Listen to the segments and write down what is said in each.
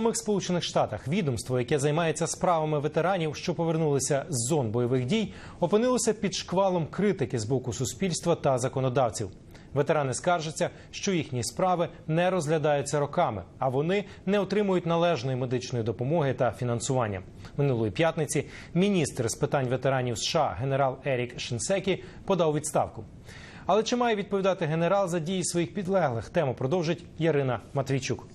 самих Сполучених Штатах відомство, яке займається справами ветеранів, що повернулися з зон бойових дій, опинилося під шквалом критики з боку суспільства та законодавців. Ветерани скаржаться, що їхні справи не розглядаються роками, а вони не отримують належної медичної допомоги та фінансування. Минулої п'ятниці міністр з питань ветеранів США генерал Ерік Шинсекі подав відставку. Але чи має відповідати генерал за дії своїх підлеглих? Тему продовжить Ярина Матвійчук.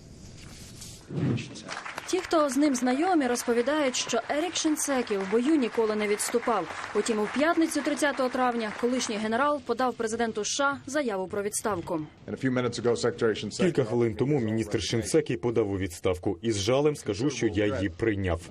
Appreciate that. Ті, хто з ним знайомі, розповідають, що Ерік Шинсекі в бою ніколи не відступав. Утім, у п'ятницю, 30 травня, колишній генерал подав президенту США заяву про відставку. Кілька хвилин тому міністр Шинсекі подав у відставку. І з жалем скажу, що я її прийняв.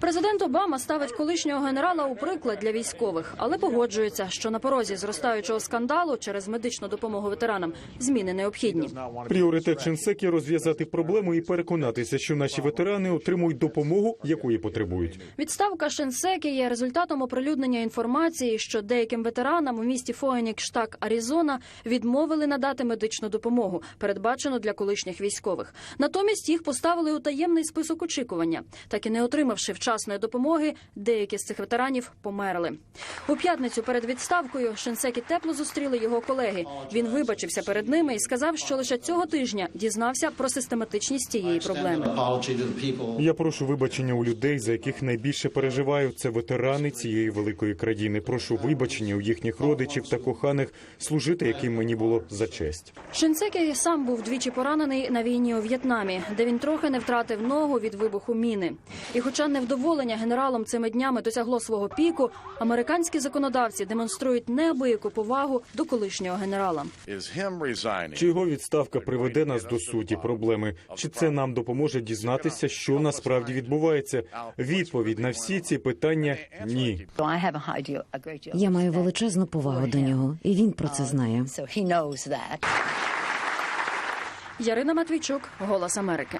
Президент Обама ставить колишнього генерала у приклад для військових, але погоджується, що на порозі зростаючого скандалу через медичну допомогу ветеранам зміни необхідні. Пріоритет Шинсекі розв'язати проблему і переконатися, що наші ветерани отримують допомогу, якої потребують. Відставка Шенсекі є результатом оприлюднення інформації, що деяким ветеранам у місті Фоенік, штат Аризона, відмовили надати медичну допомогу, передбачену для колишніх військових. Натомість їх поставили у таємний список очікування. Так і не отримавши вчасної допомоги, деякі з цих ветеранів померли. У п'ятницю перед відставкою Шенсекі тепло зустріли його колеги. Він вибачився перед ними і сказав, що лише цього тижня дізнався про систематичність цієї проблеми. Я прошу вибачення у людей, за яких найбільше переживаю. Це ветерани цієї великої країни. Прошу вибачення у їхніх родичів та коханих, служити яким мені було за честь. Шинсекі сам був двічі поранений на війні у В'єтнамі, де він трохи не втратив ногу від вибуху міни. І, хоча невдоволення генералом цими днями досягло свого піку, американські законодавці демонструють неабияку повагу до колишнього генерала. Чи його відставка приведе нас до суті проблеми? Чи це нам допоможе дізнатися, що насправді відбувається? Відповідь на всі ці питання ні. Я маю величезну повагу до нього, і він про це знає. Ярина Матвійчук, Голос Америки.